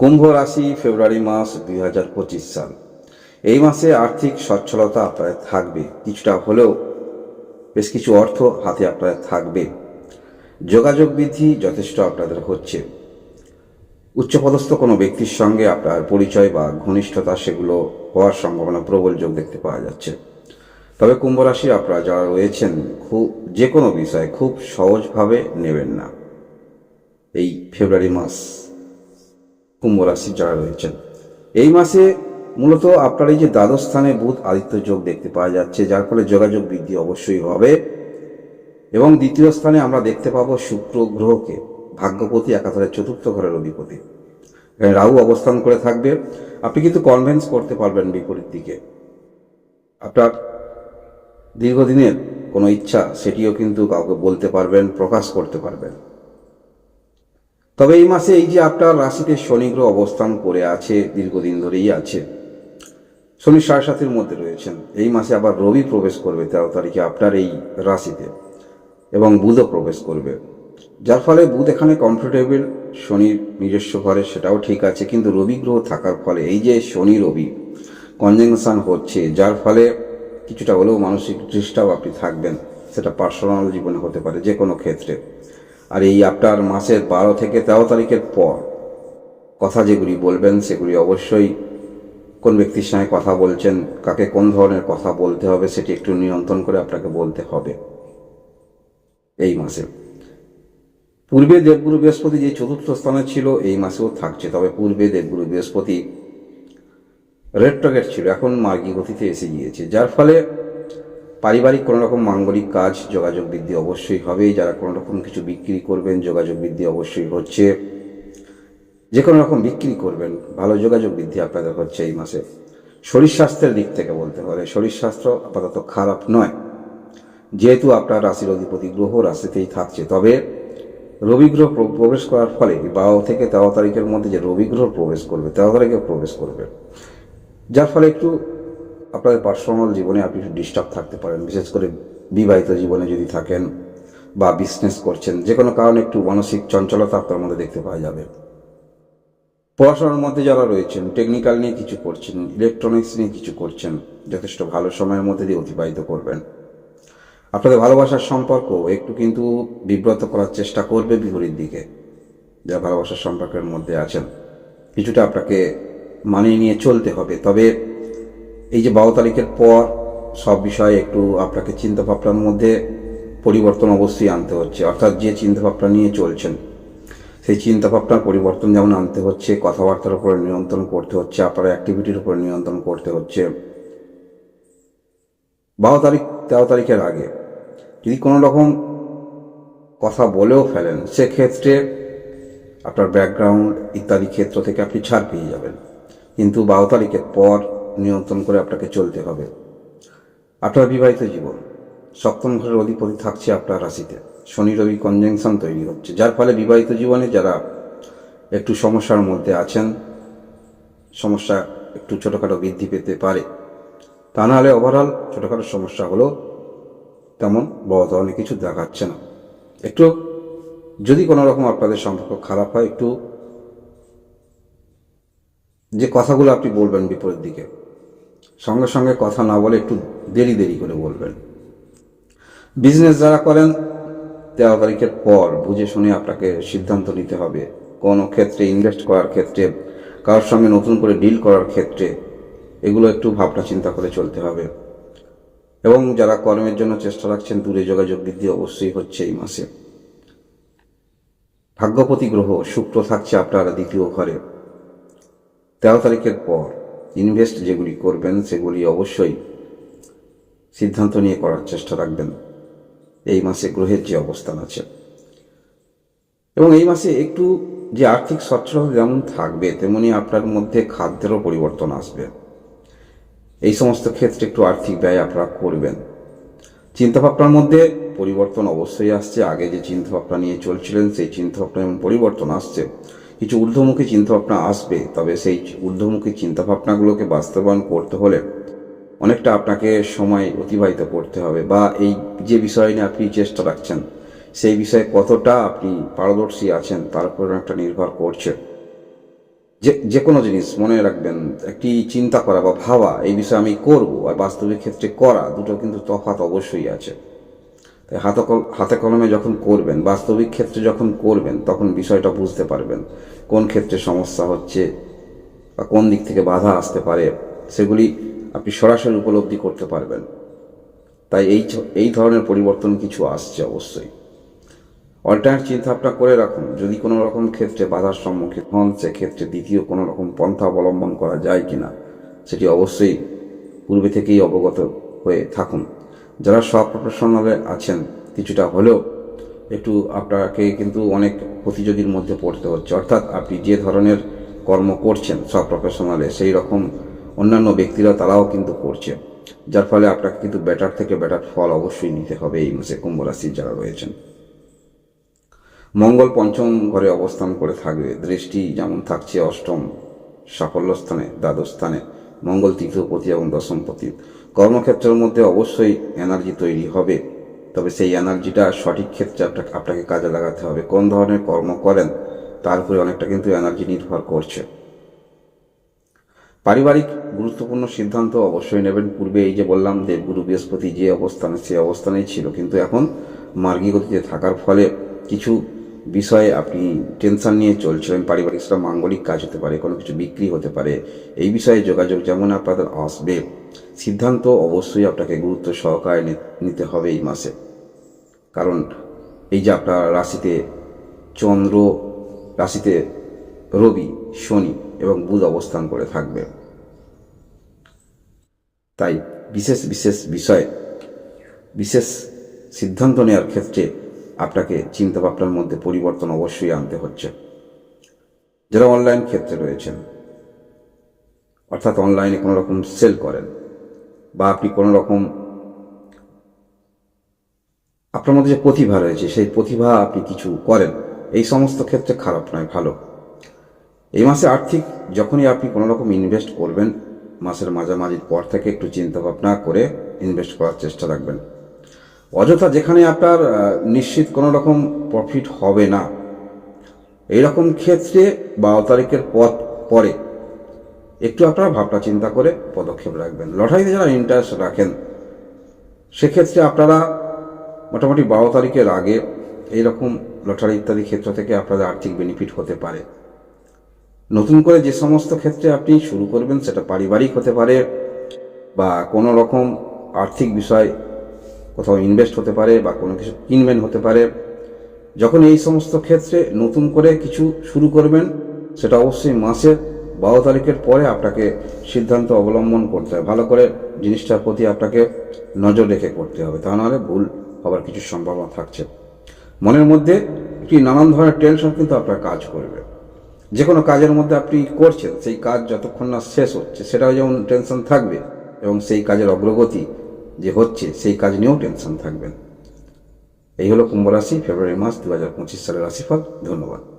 কুম্ভ রাশি, ফেব্রুয়ারি মাস দুই হাজার পঁচিশ সাল। এই মাসে আর্থিক সচ্ছলতা আপনাদের থাকবে। কিছুটা হলেও বেশ কিছু অর্থ হাতে আপনাদের থাকবে। যোগাযোগ বৃদ্ধি যথেষ্ট আপনাদের হচ্ছে। উচ্চপদস্থ কোনো ব্যক্তির সঙ্গে আপনার পরিচয় বা ঘনিষ্ঠতা সেগুলো হওয়ার সম্ভাবনা প্রবল যোগ দেখতে পাওয়া যাচ্ছে। তবে কুম্ভ রাশির আপনারা যারা রয়েছেন, খুব যে কোনো বিষয়ে খুব সহজভাবে নেবেন না। এই ফেব্রুয়ারি মাস। কুম্ভ রাশির যারা রয়েছেন। এই মাসে মূলত আপনার এই যে দ্বাদশ স্থানে বুধ আদিত্য যোগ দেখতে পাওয়া যাচ্ছে, যার ফলে যোগাযোগ বৃদ্ধি অবশ্যই হবে। এবং দ্বিতীয় স্থানে আমরা দেখতে পাবো শুক্র গ্রহকে ভাগ্যপতি, একাধারে চতুর্থ ঘরের অধিপতি। রাহু অবস্থান করে থাকবে। আপনি কিন্তু কনভেন্স করতে পারবেন বিপরীত দিকে। আপনার দীর্ঘদিনের কোনো ইচ্ছা, সেটিও কিন্তু কাউকে বলতে পারবেন, প্রকাশ করতে পারবেন। তবে এই মাসে এই যে আপনার রাশিতে শনি গ্রহ অবস্থান করে আছে, দীর্ঘদিন ধরেই আছে, শনি সাড়ে সাতের মধ্যে রয়েছেন। এই মাসে আবার রবি প্রবেশ করবে তেরো তারিখে আপনার এই রাশিতে এবং বুধও প্রবেশ করবে। যার ফলে বুধ এখানে কমফোর্টেবল শনির নিজস্ব ঘরে সেটাও ঠিক আছে, কিন্তু রবি গ্রহ থাকার ফলে এই যে শনি রবি কনজেনশন হচ্ছে, যার ফলে কিছুটা হলেও মানসিক ডিস্টার্ব আপনি থাকবেন, সেটা পার্সোনাল জীবনে হতে পারে যে কোনো ক্ষেত্রে। আর এই আপনার মাসের বারো থেকে তেরো তারিখের পর কথা যেগুলি বলবেন, সেগুলি অবশ্যই কোন ব্যক্তির সঙ্গে কথা বলছেন, কাকে কোন ধরনের কথা বলতে হবে, সেটি একটু নিয়ন্ত্রণ করে আপনাকে বলতে হবে এই মাসে। পূর্বে দেবগুরু বৃহস্পতি যে চতুর্থ স্থানে ছিল, এই মাসেও থাকছে। তবে পূর্বে দেবগুরু বৃহস্পতি রেট্রোগেট ছিল, এখন মার্গী গতিতে এসে গিয়েছে। যার ফলে পারিবারিক কোনো রকম মাঙ্গলিক কাজ, যোগাযোগ বৃদ্ধি অবশ্যই হবে যারা কোনো রকম কিছু বিক্রি করবেন, যোগাযোগ বৃদ্ধি অবশ্যই হচ্ছে। যে কোনো রকম বিক্রি করবেন, ভালো যোগাযোগ বৃদ্ধি আপনাদের হচ্ছে এই মাসে। শরীর স্বাস্থ্যের দিক থেকে বলতে পারে, শরীর স্বাস্থ্য আপাতত খারাপ নয়। যেহেতু আপনার রাশির অধিপতি গ্রহ, রাশিতেই থাকছে। তবে রবি গ্রহ প্র- প্রবেশ করার ফলে বারো থেকে তেরো তারিখের মধ্যে যে রবি গ্রহ প্রবেশ করবে, তেরো তারিখে প্রবেশ করবে। যার ফলে একটু আপনাদের পার্সোনাল জীবনে আপনি ডিস্টার্ব থাকতে পারেন। বিশেষ করে বিবাহিত জীবনে যদি থাকেন বা বিজনেস করছেন, যে কোনো কারণে একটু মানসিক চঞ্চলতা আপনার মধ্যে দেখতে পাওয়া যাবে। পড়াশোনার মধ্যে যারা রয়েছেন টেকনিক্যাল নিয়ে কিছু করছেন ইলেকট্রনিক্স নিয়ে কিছু করছেন, যথেষ্ট ভালো সময়ের মধ্যে দিয়ে অতিবাহিত করবেন। আপনাদের ভালোবাসার সম্পর্ক একটু কিন্তু বিব্রত করার চেষ্টা করবে বিপরীত দিকে। যারা ভালোবাসার সম্পর্কের মধ্যে আছেন, কিছুটা আপনাকে মানিয়ে নিয়ে চলতে হবে। তবে এই যে বারো তারিখের পর সব বিষয়ে একটু আপনাকে চিন্তাভাবনার মধ্যে পরিবর্তন অবশ্যই আনতে হচ্ছে। অর্থাৎ যে চিন্তাভাবনা নিয়ে চলছেন, সেই চিন্তাভাবনার পরিবর্তন যেমন আনতে হচ্ছে, কথাবার্তার উপরে নিয়ন্ত্রণ করতে হচ্ছে, আপনার অ্যাক্টিভিটির উপরে নিয়ন্ত্রণ করতে হচ্ছে। বারো তারিখ, তেরো তারিখের আগে যদি কোনো রকম কথা বলেও ফেলেন, সেক্ষেত্রে আপনার ব্যাকগ্রাউন্ড ইত্যাদি ক্ষেত্র থেকে আপনি ছাড় পেয়ে যাবেন। কিন্তু বারো তারিখের পর নিয়ন্ত্রণ করে আপনাকে চলতে হবে। আপনার বিবাহিত জীবন, সপ্তম ঘরের অধিপতি থাকছে আপনার রাশিতে। শনি, রবি কনজেনশন তৈরি হচ্ছে। যার ফলে বিবাহিত জীবনে যারা একটু সমস্যার মধ্যে আছেন, সমস্যা একটু ছোটোখাটো বৃদ্ধি পেতে পারে, তা নাহলে ওভারঅল ছোটোখাটো সমস্যা হলো তেমন বড় ধরনের কিছু দেখাচ্ছে না। একটু যদি কোনো রকম আপনাদের সম্পর্ক খারাপ হয়, একটু যে কথাগুলো আপনি বলবেন বিপরীত দিকে সঙ্গে সঙ্গে কথা না বলে একটু দেরি দেরি করে বলবেন। বিজনেস যারা করেন, তেরো তারিখের পর বুঝে শুনে আপনাকে সিদ্ধান্ত নিতে হবে। কোনো ক্ষেত্রে ইনভেস্ট করার ক্ষেত্রে, কারোর সঙ্গে নতুন করে ডিল করার ক্ষেত্রে, এগুলো একটু ভাবনা চিন্তা করে চলতে হবে। এবং যারা কর্মের জন্য চেষ্টা রাখছেন, দূরে যোগাযোগ বৃদ্ধি অবশ্যই হচ্ছে এই মাসে। ভাগ্যপতি গ্রহ শুক্র থাকছে আপনার দ্বিতীয় ঘরে। তেরো তারিখের পর ইনভেস্ট যেগুলি করবেন, সেগুলি অবশ্যই সিদ্ধান্ত নিয়ে করার চেষ্টা রাখবেন। এই মাসে গ্রহের যে অবস্থান আছে। এবং এই মাসে একটু যে আর্থিক সচ্ছলতা যেমন থাকবে, তেমনি আপনার মধ্যে খাদ্যেরও পরিবর্তন আসবে। এই সমস্ত ক্ষেত্রে একটু আর্থিক ব্যয় আপনারা করবেন। চিন্তাভাবনার মধ্যে পরিবর্তন অবশ্যই আসছে। আগে যে চিন্তাভাবনা নিয়ে চলছিলেন, সেই চিন্তাভাবনা এবং পরিবর্তন আসছে। কিছু ঊর্ধ্বমুখী চিন্তাভাবনা আসবে, তবে সেই ঊর্ধ্বমুখী চিন্তাভাবনাগুলোকে বাস্তবায়ন করতে হলে অনেকটা আপনাকে সময় অতিবাহিত করতে হবে বা এই যে বিষয় নিয়ে আপনি চেষ্টা রাখছেন, সেই বিষয়ে কতটা আপনি পারদর্শী আছেন তার উপর একটা নির্ভর করছে। যে যে কোনো জিনিস মনে রাখবেন, একটি চিন্তা করা বা ভাবা, এই বিষয়ে আমি করব আর বাস্তবিক ক্ষেত্রে করা দুটো কিন্তু তফাৎ অবশ্যই আছে। তাই হাতে কলমে যখন করবেন, বাস্তবিক ক্ষেত্রে যখন করবেন, তখন বিষয়টা বুঝতে পারবেন কোন ক্ষেত্রে সমস্যা হচ্ছে বা কোন দিক থেকে বাধা আসতে পারে, সেগুলি আপনি সরাসরি উপলব্ধি করতে পারবেন। তাই এই এই ধরনের পরিবর্তন কিছু আসছে অবশ্যই। অল্টারনেট চিন্তাভাবনা করে রাখুন, যদি কোনো রকম ক্ষেত্রে বাধার সম্মুখীন হন, সেক্ষেত্রে দ্বিতীয় কোনো রকম পন্থা অবলম্বন করা যায় কিনা, সেটি অবশ্যই পূর্বে থেকেই অবগত হয়ে থাকুন। যারা সব আছেন, কিছুটা হলেও একটু আপনাকে কিন্তু অনেক প্রতিযোগীর মধ্যে পড়তে হচ্ছে। অর্থাৎ আপনি যে ধরনের কর্ম করছেন সব প্রফেশনালে সেই রকম অন্যান্য ব্যক্তিরা তারাও কিন্তু করছে। যার ফলে আপনাকে কিন্তু ব্যাটার থেকে ব্যাটার ফল অবশ্যই নিতে হবে এই মাসে কুম্ভ রাশির যারা রয়েছেন। মঙ্গল পঞ্চম ঘরে অবস্থান করে থাকবে। দৃষ্টি যেমন থাকছে অষ্টম, সাফল্য স্থানে, দ্বাদশ স্থানে, মঙ্গল তৃতীয়পতি এবং দশমপতি কর্মক্ষেত্রের মধ্যে অবশ্যই এনার্জি তৈরি হবে। তবে সেই এনার্জিটা সঠিক ক্ষেত্রে আপনাকে আপনাকে কাজে লাগাতে হবে। কোন ধরনের কর্ম করেন, তার উপরে অনেকটা কিন্তু এনার্জি নির্ভর করছে। পারিবারিক গুরুত্বপূর্ণ সিদ্ধান্ত অবশ্যই নেবেন। পূর্বে এই যে বললাম দেবগুরু বৃহস্পতি যে অবস্থানে, সে অবস্থানেই ছিল। কিন্তু এখন মার্গী গতিতে থাকার ফলে কিছু বিষয়ে আপনি টেনশন নিয়ে চলছিলেন। পারিবারিক সেটা মাঙ্গলিক কাজ হতে পারে, কোনো কিছু বিক্রি হতে পারে। এই বিষয়ে যোগাযোগ যেমন আপনাদের আসবে। সিদ্ধান্ত অবশ্যই আপনাকে গুরুত্ব সহকারে নিতে হবে এই মাসে। কারণ এই যে আপনার রাশিতে চন্দ্র, রাশিতে রবি, শনি এবং বুধ অবস্থান করে থাকবে। তাই বিশেষ বিশেষ বিষয়, বিশেষ সিদ্ধান্ত নেওয়ার ক্ষেত্রে আপনাকে চিন্তাভাবনার মধ্যে পরিবর্তন অবশ্যই আনতে হচ্ছে। যারা অনলাইন ক্ষেত্রে রয়েছেন, অর্থাৎ অনলাইনে কোনো রকম সেল করেন বা আপনি কোনো রকম আপনার মধ্যে যে প্রতিভা রয়েছে, সেই প্রতিভা আপনি কিছু করেন, এই সমস্ত ক্ষেত্রে খারাপ নয়, ভালো। এই মাসে আর্থিক, যখনই আপনি কোনো রকম ইনভেস্ট করবেন, মাসের মাঝামাঝির পর থেকে একটু চিন্তা ভাবনা করে ইনভেস্ট করার চেষ্টা রাখবেন। অযথা যেখানে আপনার নিশ্চিত কোনো রকম প্রফিট হবে না, এইরকম ক্ষেত্রে বারো তারিখের পর, পরে একটু আপনারা ভাবনা চিন্তা করে পদক্ষেপ রাখবেন। লটারিতে যারা ইন্টারেস্ট রাখেন, সেক্ষেত্রে আপনারা মোটামুটি বারো তারিখের আগে এইরকম লটারি ইত্যাদি ক্ষেত্র থেকে আপনাদের আর্থিক বেনিফিট হতে পারে। নতুন করে যে সমস্ত ক্ষেত্রে আপনি শুরু করবেন, সেটা পারিবারিক হতে পারে বা কোনো রকম আর্থিক বিষয় কোথাও ইনভেস্ট হতে পারে বা কোনো কিছু কিনবেন হতে পারে। যখন এই সমস্ত ক্ষেত্রে নতুন করে কিছু শুরু করবেন, সেটা অবশ্যই মাসের বারো তারিখের পরে আপনাকে সিদ্ধান্ত অবলম্বন করতে হবে। ভালো করে জিনিসটার প্রতি আপনাকে নজর রেখে করতে হবে। তা নাহলে ভুল হবার কিছু সম্ভাবনা থাকছে। মনের মধ্যে একটি নানান ধরনের টেনশন কিন্তু আপনার কাজ করবে। যে কোনো কাজের মধ্যে আপনি করছেন, সেই কাজ যতক্ষণ না শেষ হচ্ছে, সেটাও যেমন টেনশন থাকবে এবং সেই কাজের অগ্রগতি যে হচ্ছে, সেই কাজ নিয়েও টেনশন থাকবেন এই হলো কুম্ভ রাশি ফেব্রুয়ারি মাস দু হাজার পঁচিশ সালের রাশিফল। ধন্যবাদ।